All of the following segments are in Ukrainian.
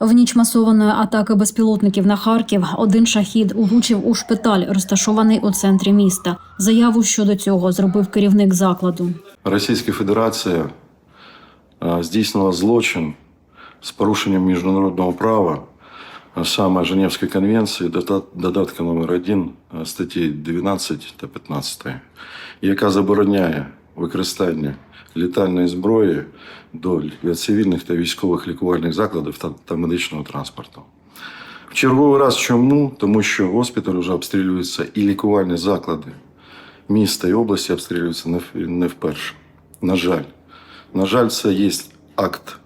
В ніч масованої атаки безпілотників на Харків один шахід улучив у шпиталь, розташований у центрі міста. Заяву щодо цього зробив керівник закладу. Російська Федерація е, здійснила злочин з порушенням міжнародного права, а саме Женевської конвенції, дода- додатка номер 1 статті 12 та 15, яка забороняє використання літальної зброї до цивільних та військових лікувальних закладів та, та медичного транспорту. В черговий раз чому? Тому що госпіталь вже обстрілюється і лікувальні заклади міста і області обстрілюються не, не вперше. На жаль. На жаль, це є акт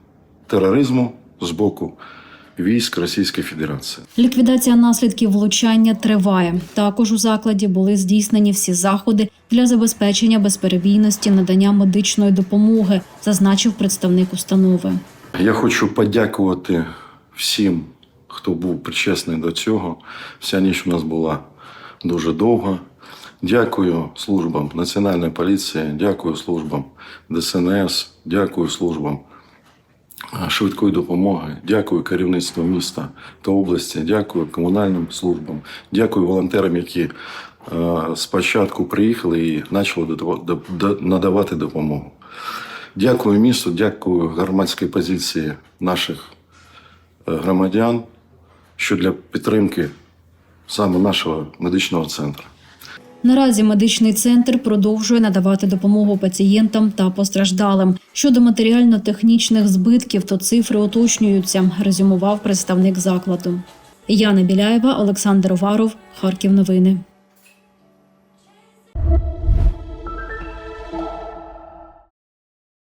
тероризму з боку військ Російської Федерації. Ліквідація наслідків влучання триває. Також у закладі були здійснені всі заходи для забезпечення безперебійності надання медичної допомоги, зазначив представник установи. Я хочу подякувати всім, хто був причесний до цього. Вся ніч у нас була дуже довга. Дякую службам Національної поліції, дякую службам ДСНС, дякую службам швидкої допомоги, дякую керівництву міста та області, дякую комунальним службам, дякую волонтерам, які е, спочатку приїхали і почали надавати допомогу. Дякую місту, дякую громадській позиції наших е, громадян, що для підтримки саме нашого медичного центру. Наразі медичний центр продовжує надавати допомогу пацієнтам та постраждалим. Щодо матеріально-технічних збитків, то цифри уточнюються, резюмував представник закладу. Яна Біляєва, Олександр Оваров, Харків. Новини.